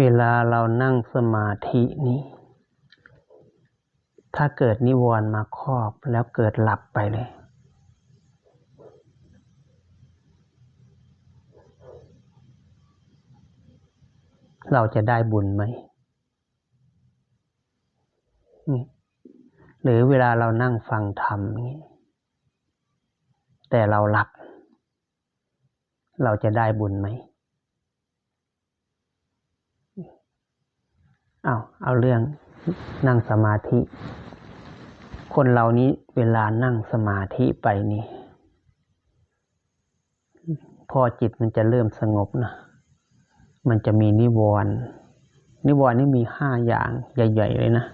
เวลาเรานั่งสมาธินี้ ถ้าเกิดนิวรณ์มาครอบแล้วเกิดหลับไปเลย เราจะได้บุญไหม หรือเวลาเรานั่งฟังธรรมนี้แต่เราหลับ เราจะได้บุญไหม เอาเอาเรื่องนั่งสมาธิ คนเรานี้เวลานั่งสมาธิไปนี่ พอจิตมันจะเริ่มสงบนะ มันจะมีนิวรณ์นิวรณ์นี่มีห้าอย่างใหญ่ ๆ เลยนะ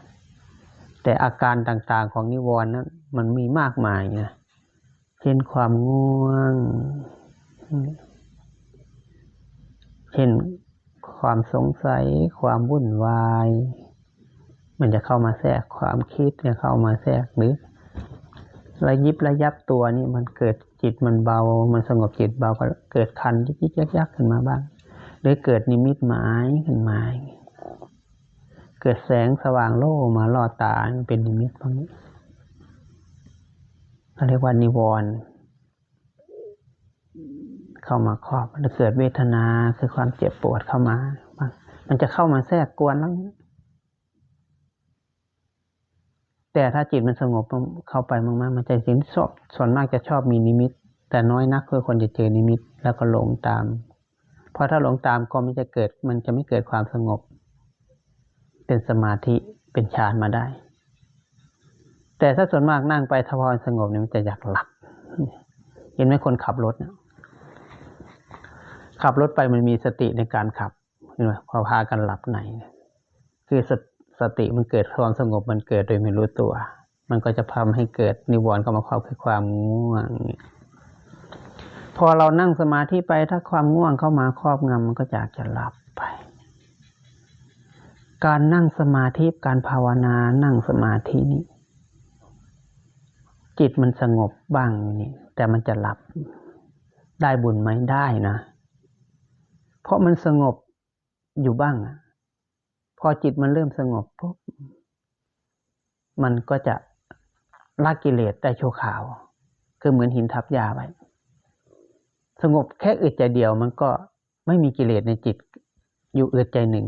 แต่อาการต่างๆของนิวรณ์นั้นมันมีมากมายนะเช่นความง่วง เช่น ความสงสัย ความวุ่นวาย มันจะเข้ามาแทรกความคิดเนี่ยเข้ามาแทรกหรือระยิบระยับตัวนี่มันเกิดจิตมันเบา มันสงบจิตเบาก็เกิดคันยิกยิกยักยักขึ้นมาบ้าง หรือเกิดนิมิตหมายขึ้นมา เกิดแสงสว่างโล่มาล่อตาเป็นนิมิตพวกนี้เขาเรียกว่านิวรณ์ เข้ามาครอบมันเกิดเวทนาคือความเจ็บปวดเข้ามา มันจะเข้ามาแทรกกวนแล้วแต่ถ้าจิตมันสงบเข้าไปมากๆมันจะสิ่งที่ชอบส่วนมากจะชอบมีนิมิต แต่น้อยนักเพื่อคนจะเจอนิมิต แล้วก็หลงตาม เพราะถ้าหลงตามก็ไม่จะเกิด มันจะไม่เกิดความสงบ เป็นสมาธิเป็นฌานมาได้ แต่ถ้าส่วนมากนั่งไปทวารสงบเนี่ยมันจะอยากหลับเห็นไหมคนขับรถเนี่ย ขับรถไปมันมีสติในการขับเห็นไหมพอพากันหลับไหน คือสสติมันเกิดความสงบมันเกิดโดยไม่รู้ตัว มันก็จะทำให้เกิดนิวรณ์เข้ามาครอบคือความง่วง พอเรานั่งสมาธิไปถ้าความง่วงเข้ามาครอบงำมันก็อยากจะหลับไป การนั่งสมาธิการภาวนานั่งสมาธินี้จิตมันสงบบ้างนี่แต่มันจะหลับได้บุญไหมได้นะ เพราะมันสงบอยู่บ้างอะพอจิตมันเริ่มสงบปุ๊บมันก็จะละกิเลสได้ชั่วคราว คือเหมือนหินทับยาไว้ สงบแค่อึดใจเดียวมันก็ไม่มีกิเลสในจิต อยู่อึดใจหนึ่ง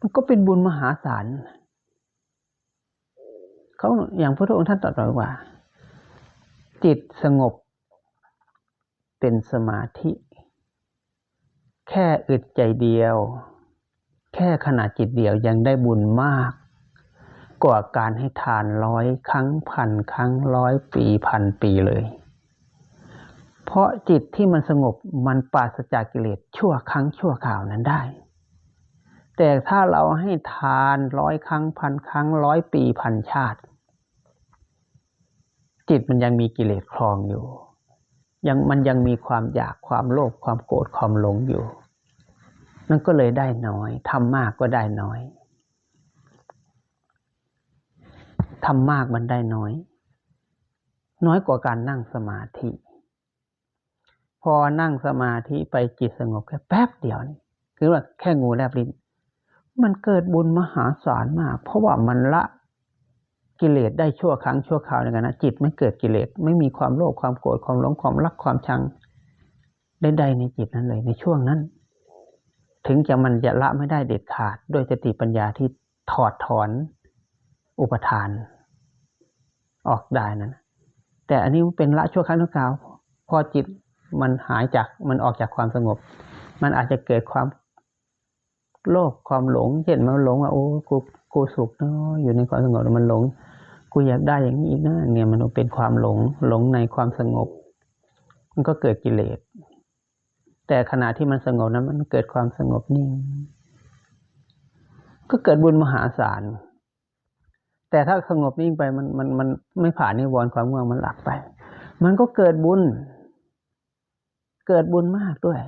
มันก็เป็นบุญมหาศาลเขาอย่างพระองค์ท่านตรัสไว้ว่า จิตสงบเป็นสมาธิ แค่อึดใจเดียว แค่ขณะจิตเดียวยังได้บุญมาก กว่าการให้ทานร้อยครั้งพันครั้งร้อยปีพันปีเลย เพราะจิตที่มันสงบมันปราศจากกิเลสชั่วครั้งชั่วข่าวนั้นได้ แต่ถ้าเราให้ทานร้อยครั้งพันครั้งร้อยปีพันชาติ จิตมันยังมีกิเลสคลองอยู่ยังมันยังมีความอยากความโลภความโกรธความหลงอยู่ มันก็เลยได้น้อยทำมากก็ได้น้อยทำมากมันได้น้อย น้อยกว่าการนั่งสมาธิ พอนั่งสมาธิไปจิตสงบแค่แป๊บเดียวนี่คือว่าแค่งูแลบลิ้นมันเกิดบุญมหาศาลมาก เพราะว่ามันละกิเลสได้ชั่วครั้งชั่วคราวในกันนะจิตไม่เกิดกิเลสไม่มีความโลภความโกรธความหลงความรักความชังใดๆในจิตนั้นเลยในช่วงนั้น ถึงจะมันจะละไม่ได้เด็ดขาดด้วยสติปัญญาที่ถอดถอนอุปทาน ออกได้นั้นแต่อันนี้เป็นละชั่วครั้งชั่วคราว พอจิตมันหายจากมันออกจากความสงบ มันอาจจะเกิดความโลภความหลงเช่นมันหลงว่าโอ้กูกูสุขเนาะอยู่ในความสงบมันหลง กูอยากได้อย่างนี้อีกนะเนี่ยมันเป็นความหลงหลงในความสงบ มันก็เกิดกิเลส แต่ขณะที่มันสงบนั้น มันเกิดความสงบนิ่ง ก็เกิดบุญมหาศาล แต่ถ้าสงบนิ่งไปมันมันมันไม่ผ่านนิวรณ์ความง่วงมันหลับไป มันก็เกิดบุญ เกิดบุญมากด้วย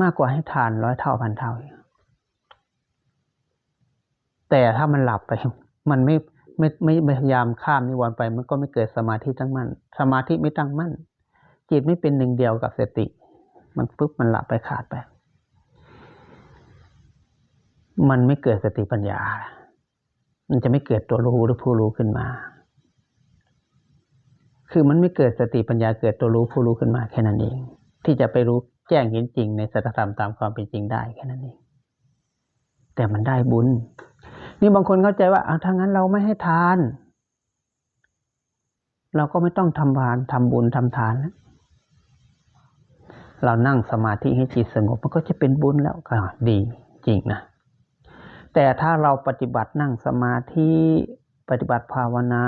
มากกว่าให้ทานร้อยเท่าพันเท่าแต่ถ้ามันหลับไป มันไม่ ไม่ไม่พยายามข้ามนิวรณ์ไปมันก็ไม่เกิดสมาธิตั้งมั่น สมาธิไม่ตั้งมั่น จิตไม่เป็นหนึ่งเดียวกับสติ มันปุ๊บมันหลับไปขาดไป มันไม่เกิดสติปัญญา มันจะไม่เกิดตัวรู้หรือผู้รู้ขึ้นมา คือมันไม่เกิดสติปัญญาเกิดตัวรู้ผู้รู้ขึ้นมาแค่นั้นเอง ที่จะไปรู้แจ้งเห็นจริงในสัจธรรมตามความเป็นจริงได้แค่นั้นเอง แต่มันได้บุญ นี่บางคนเข้าใจว่าเอาถ้างั้นเราไม่ให้ทาน เราก็ไม่ต้องทำทานทำบุญทำทานแล้วเรานั่งสมาธิให้จิตสงบมันก็จะเป็นบุญแล้วก็ดีจริงนะ แต่ถ้าเราปฏิบัตินั่งสมาธิปฏิบัติภาวนา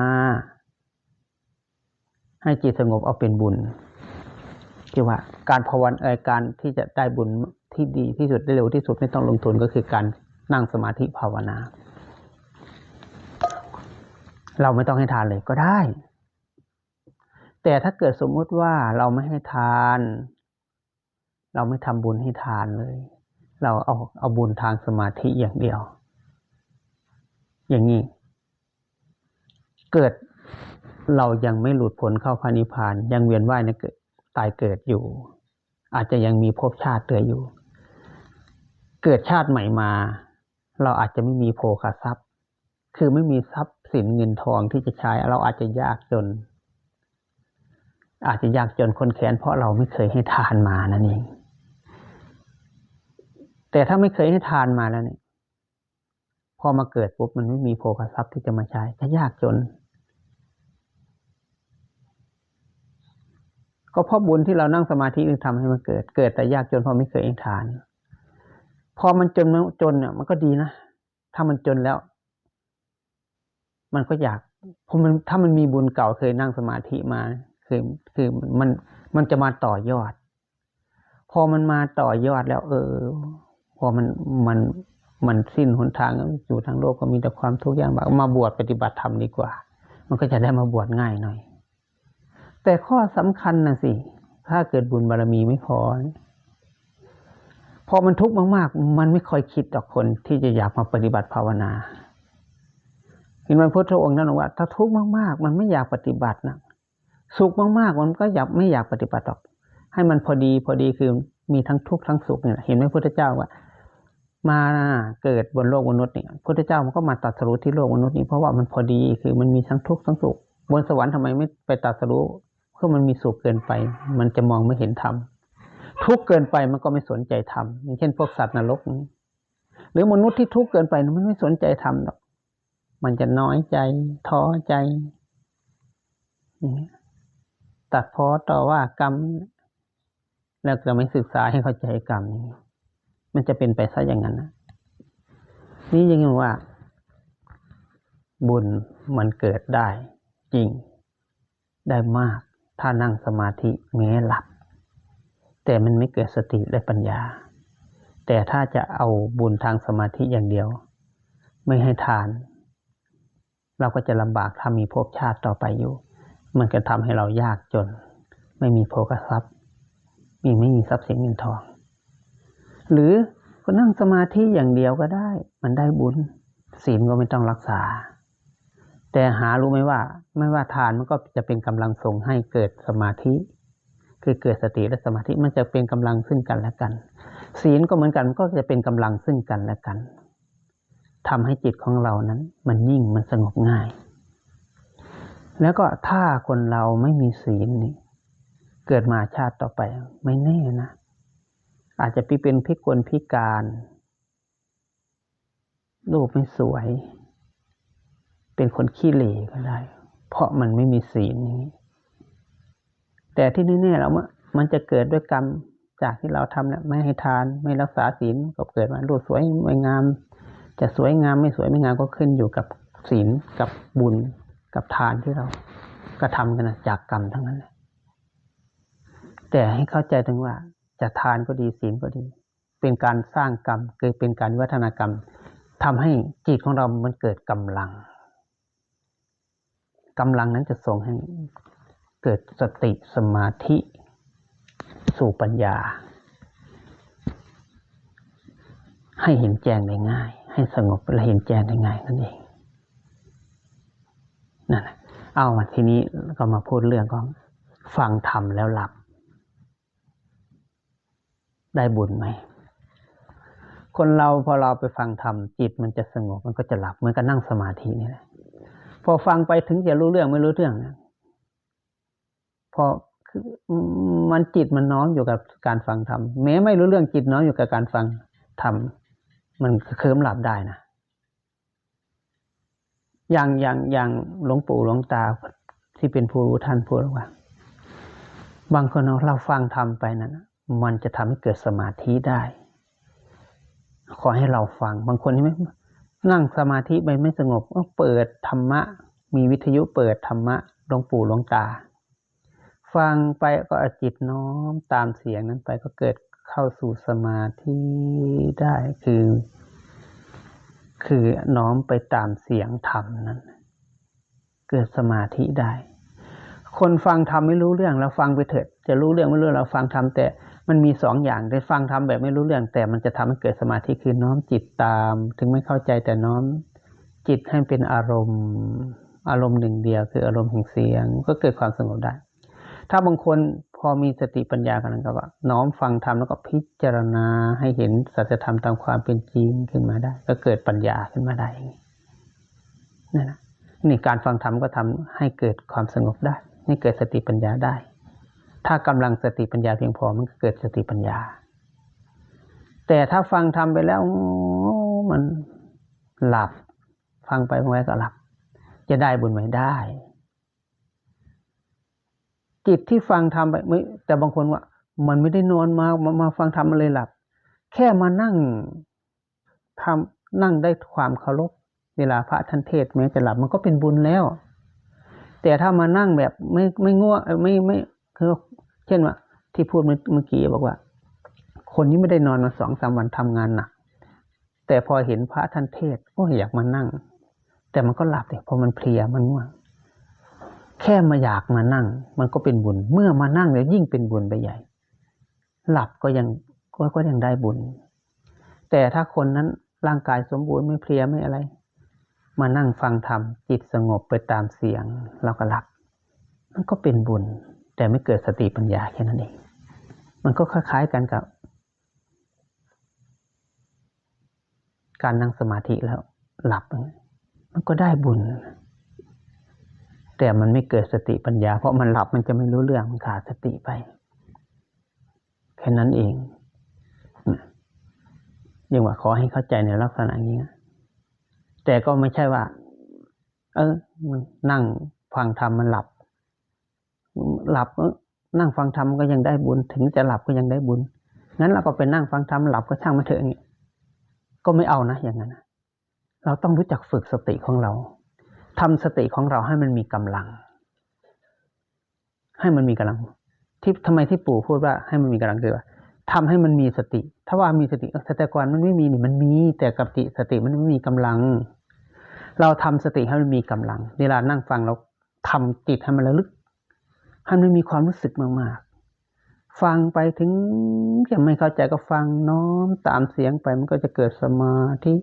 ให้จิตสงบเอาเป็นบุญที่ว่า การภาวนาเอการที่จะได้บุญที่ดีที่สุดได้เร็วที่สุดไม่ต้องลงทุนก็คือการนั่งสมาธิภาวนา เราไม่ต้องให้ทานเลยก็ได้ แต่ถ้าเกิดสมมุติว่าเราไม่ให้ทาน เราไม่ทำบุญให้ทานเลย เราเอาเอาบุญทางสมาธิอย่างเดียว อย่างนี้ เกิดเรายังไม่หลุดพ้นเข้าพระนิพาน ยังเวียนว่ายในเกิดตายเกิดอยู่ อาจจะยังมีภพชาติเตืออยู่ เกิดชาติใหม่มา เราอาจจะไม่มีโภคทรัพย์ คือไม่มีทรัพย์ สินเงินทองที่จะใช้ เราอาจจะยากจน อาจจะยากจนคนแค้นเพราะเราไม่เคยให้ทานมานั่นเอง แต่ถ้าไม่เคยให้ทานมาแล้วเนี่ยพอมาเกิดปุ๊บมันไม่มีโภคทรัพย์ที่จะมาใช้จะยากจน ก็เพราะบุญที่เรานั่งสมาธิถึงทำให้มันเกิด เกิดแต่ยากจนเพราะไม่เคยให้ทาน พอมันจนมันจนเนี่ยมันก็ดีนะถ้ามันจนแล้ว มันก็อยากเพราะมันถ้ามันมีบุญเก่าเคยนั่งสมาธิมาคือคือมันมันจะมาต่อยอด พอมันมาต่อยอดแล้ว เออ พอมันมันมันสิ้นหนทางอยู่ทางโลกก็มีแต่ความทุกข์ยากแบบมาบวชปฏิบัติธรรมดีกว่า มันก็จะได้มาบวชง่ายหน่อย แต่ข้อสำคัญนะสิ ถ้าเกิดบุญบารรมีไม่พอ พอมันทุกข์มากๆ มันไม่ค่อยคิดต่อคนที่จะอยากมาปฏิบัติภาวนา เห็นไหมพระองค์นั้นบอกว่า ถ้าทุกข์มากๆ มันไม่อยากปฏิบัตินะสุขมากๆ มันก็อยากไม่อยากปฏิบัติหรอก ให้มันพอดีพอดีคือมีทั้งทุกข์ทั้งสุขเนี่ยเห็นไหมพระพุทธเจ้าว่า มาเกิดบนโลกมนุษย์เนี่ยพระพุทธเจ้ามันก็มาตรัสรู้ที่โลกมนุษย์นี้เพราะว่ามันพอดีคือมันมีทั้งทุกข์ทั้งสุขบนสวรรค์ทำไมไม่ไปตรัสรู้เพราะมันมีสุขเกินไป มันจะมองไม่เห็นธรรมทุกข์เกินไปมันก็ไม่สนใจธรรมอย่างเช่นพวกสัตว์นรกนี้หรือมนุษย์ที่ทุกข์เกินไปมันไม่สนใจธรรมหรอก มันจะน้อยใจ ท้อใจอย่างนี้ตัดพ้อต่อว่ากรรม แล้วจะไม่ศึกษาให้เข้าใจกรรมนี้มันจะเป็นไปซะอย่างนั้นนะนี่ยังว่า บุญมันเกิดได้ จริง ได้มาก ถ้านั่งสมาธิแม้หลับ แต่มันไม่เกิดสติและปัญญา แต่ถ้าจะเอาบุญทางสมาธิอย่างเดียว ไม่ให้ทาน เราก็จะลำบากถ้ามีภพชาติต่อไปอยู่ มันก็ทำให้เรายากจน ไม่มีโภคทรัพย์มีไม่มีทรัพย์สินเงินทอง หรือก็นั่งสมาธิอย่างเดียวก็ได้ มันได้บุญศีลก็ไม่ต้องรักษา แต่หารู้ไหมว่า ไม่ว่าทานมันก็จะเป็นกำลังส่งให้เกิดสมาธิ คือเกิดสติและสมาธิมันจะเป็นกำลังซึ่งกันและกัน ศีลก็เหมือนกันมันก็จะเป็นกำลังซึ่งกันและกัน ทำให้จิตของเรานั้น มันนิ่งมันสงบง่าย แล้วก็ถ้าคนเราไม่มีศีลนี่ เกิดมาชาติต่อไปไม่แน่นะ อาจจะพี่เป็นพิกลพิการรูปไม่สวย เป็นคนขี้เหร่ก็ได้ เพราะมันไม่มีศีลอย่างนี้แต่ที่แน่ๆแล้วมันจะเกิดด้วยกรรมจากที่เราทำเนี่ยไม่ให้ทานไม่รักษาศีลก็เกิดมารูปสวยไม่งาม จะสวยงามไม่สวยไม่งามก็ขึ้นอยู่กับศีลกับบุญกับทานที่เรากระทำกันนะจากกรรมทั้งนั้นเลยแต่ให้เข้าใจถึงว่าจะทานก็ดีศีลก็ดี เป็นการสร้างกรรมคือเป็นการวิวัฒนากรรมทำให้จิตของเรามันเกิดกำลังกำลังนั้นจะส่งให้เกิดสติสมาธิสู่ปัญญา ให้เห็นแจ้งได้ง่าย ให้สงบและเห็นแจ้งได้ง่ายนั่นเองนั่นเอามาทีนี้ก็มาพูดเรื่องของฟังธรรมแล้วหลับ ได้บุญไหม คนเราพอเราไปฟังธรรมจิตมันจะสงบมันก็จะหลับเหมือนกับนั่งสมาธินี่แหละพอฟังไปถึงจะรู้เรื่องไม่รู้เรื่องนะพอคือมันจิตมันน้อมอยู่กับการฟังธรรมแม้ไม่รู้เรื่องจิตน้อมอยู่กับการฟังธรรม มันเคลิ้มหลับได้นะอย่างอย่างอย่างหลวงปู่หลวงตาที่เป็นผู้รู้ท่านพูดว่า บางคนเราฟังธรรมไปนั้นมันจะทำให้เกิดสมาธิได้ ขอให้เราฟัง บางคนที่ไม่นั่งสมาธิไปไม่สงบก็เปิดธรรมะ มีวิทยุเปิดธรรมะหลวงปู่หลวงตา ฟังไปก็อจิตน้อมตามเสียงนั้นไปก็เกิด เข้าสู่สมาธิได้คือ คือน้อมไปตามเสียงธรรมนั้น เกิดสมาธิได้ คนฟังธรรมไม่รู้เรื่องเราฟังไปเถิด จะรู้เรื่องไม่รู้เราฟังธรรมแต่มันมีสองอย่างได้ฟังทำแบบไม่รู้เรื่อง แต่มันจะทำให้เกิดสมาธิคือน้อมจิตตาม ถึงไม่เข้าใจแต่น้อมจิตให้เป็นอารมณ์ อารมณ์หนึ่งเดียว คืออารมณ์แห่งเสียงก็เกิดความสงบได้ ถ้าบางคนพอมีสติปัญญากันก็ว่าน้อมฟังธรรมแล้วก็พิจารณาให้เห็นสัจธรรมตามความเป็นจริงขึ้นมาได้ ก็เกิดปัญญาขึ้นมาได้นั่นนะนี่การฟังธรรมก็ทำให้เกิดความสงบได้ให้เกิดสติปัญญาได้ ถ้ากำลังสติปัญญาเพียงพอมันก็เกิดสติปัญญา แต่ถ้าฟังทำไปแล้วมันหลับ ฟังไปเมื่อไว้ก็หลับ จะได้บุญไหมได้ จิตที่ฟังทำไปไม่แต่บางคนว่า มันไม่ได้นอนมามามาฟังทำมันเลยหลับ แค่มานั่งทำนั่งได้ความเคารพเวลาพระท่านเทศแม้จะหลับมันก็เป็นบุญแล้ว แต่ถ้ามานั่งแบบไม่ไม่ง่วงไม่ไม่คือเช่นว่า ที่พูดเมื่อกี้บอกว่า คนนี้ไม่ได้นอนมาสองสามวันทำงานหนักแต่พอเห็นพระท่านเทศก็อยากมานั่ง แต่มันก็หลับเลยพอมันเพลียมันง่วง แค่มาอยากมานั่ง มันก็เป็นบุญ เมื่อมานั่งแล้วยิ่งเป็นบุญไปใหญ่ หลับก็ยังก็ก็ยังได้บุญ แต่ถ้าคนนั้นร่างกายสมบูรณ์ไม่เพลียไม่อะไร มานั่งฟังธรรมจิตสงบไปตามเสียงเราก็หลับ มันก็เป็นบุญ แต่ไม่เกิดสติปัญญาแค่นั้นเอง มันก็คล้ายๆกันกับ การนั่งสมาธิแล้วหลับ มันก็ได้บุญ แต่มันไม่เกิดสติปัญญา เพราะมันหลับมันจะไม่รู้เรื่องมันขาดสติไป แค่นั้นเองยังว่าขอให้เข้าใจในลักษณะนี้แต่ก็ไม่ใช่ว่า เออมันนั่งฟังธรรมมันหลับ หลับนั่งฟังธรรมก็ยังได้บุญ ถึงจะหลับก็ยังได้บุญงั้นเราก็ไปนั่งฟังธรรมหลับก็ช่างมาเถอะเนี่ยก็ไม่เอานะอย่างนั้นเราต้องรู้จักฝึกสติของเรา ทำสติของเราให้มันมีกำลัง ให้มันมีกำลัง ที่ทำไมที่ปู่พูดว่า ให้มันมีกำลังคือว่าทำให้มันมีสติ ถ้าว่ามีสติแต่ก่อนมันไม่มีนี่มันมี แต่กับติสติมันไม่มีกำลัง เราทำสติให้มันมีกำลัง เวลานั่งฟังเราทำจิตให้มันระลึกให้มันมีความรู้สึกมากๆ ฟังไปถึงยังไม่เข้าใจก็ฟังน้อมตามเสียงไปมันก็จะเกิดสมาธิ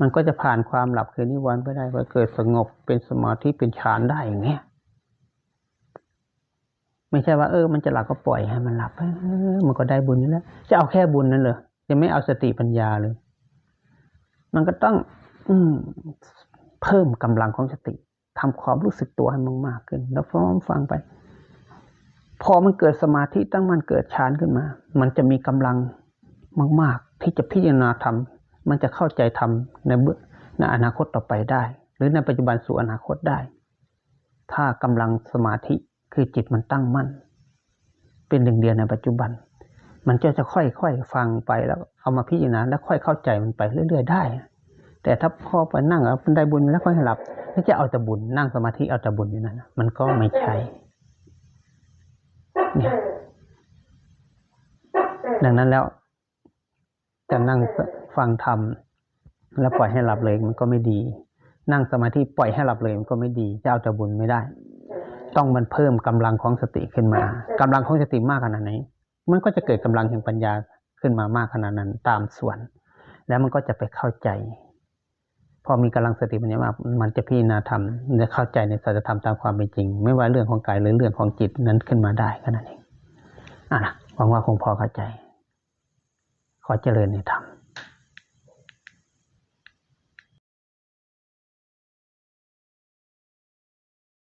มันก็จะผ่านความหลับคือนิวรณ์ไปได้ไปเกิดสงบเป็นสมาธิเป็นฌานได้อย่างเงี้ยไม่ใช่ว่าเออ มันจะหลับก็ปล่อยให้มันหลับมันก็ได้บุญอยู่แล้วจะเอาแค่บุญนั่นเลยจะไม่เอาสติปัญญาเลย มันก็ต้อง อืมเพิ่มกำลังของสติทำความรู้สึกตัวให้มันมากขึ้น แล้วฟ้องฟังไป พอมันเกิดสมาธิตั้งมันเกิดฌานขึ้นมา มันจะมีกำลังมาก ๆ ที่จะพิจารณาธรรม มันจะเข้าใจธรรมในเบื้อในอนาคตต่อไปได้ หรือในปัจจุบันสู่อนาคตได้ ถ้ากำลังสมาธิคือจิตมันตั้งมั่น เป็นหนึ่งเดียวในปัจจุบัน มันจะจะค่อยๆฟังไปแล้วเอามาพิจารณาแล้วค่อยเข้าใจมันไปเรื่อย ๆ ได้ แต่ถ้าพอไปนั่งแล้วมันได้บุญแล้วค่อยหลับนี่จะเอาแต่บุญนั่งสมาธิเอาแต่บุญอยู่นั่นมันก็ไม่ใช่เนี่ยดังนั้นแล้วจะนั่ง ฟังธรรมแล้วปล่อยให้หลับเลยมันก็ไม่ดี นั่งสมาธิปล่อยให้หลับเลยมันก็ไม่ดีจะเอาแต่บุญไม่ได้ ต้องมันเพิ่มกำลังของสติขึ้นมากำลังของสติมากขนาดไหนมันก็จะเกิดกำลังแห่งปัญญาขึ้นมามากขนาดนั้นตามส่วน แล้วมันก็จะไปเข้าใจ พอมีกำลังสติปัญญามากมันจะพิจารณาธรรมจะเข้าใจในสัจธรรมตามความเป็นจริง ไม่ว่าเรื่องของกายหรือเรื่องของจิตนั้นขึ้นมาได้ขนาดนี้อะนะหวังว่าคงพอเข้าใจ ขอเจริญในธรรม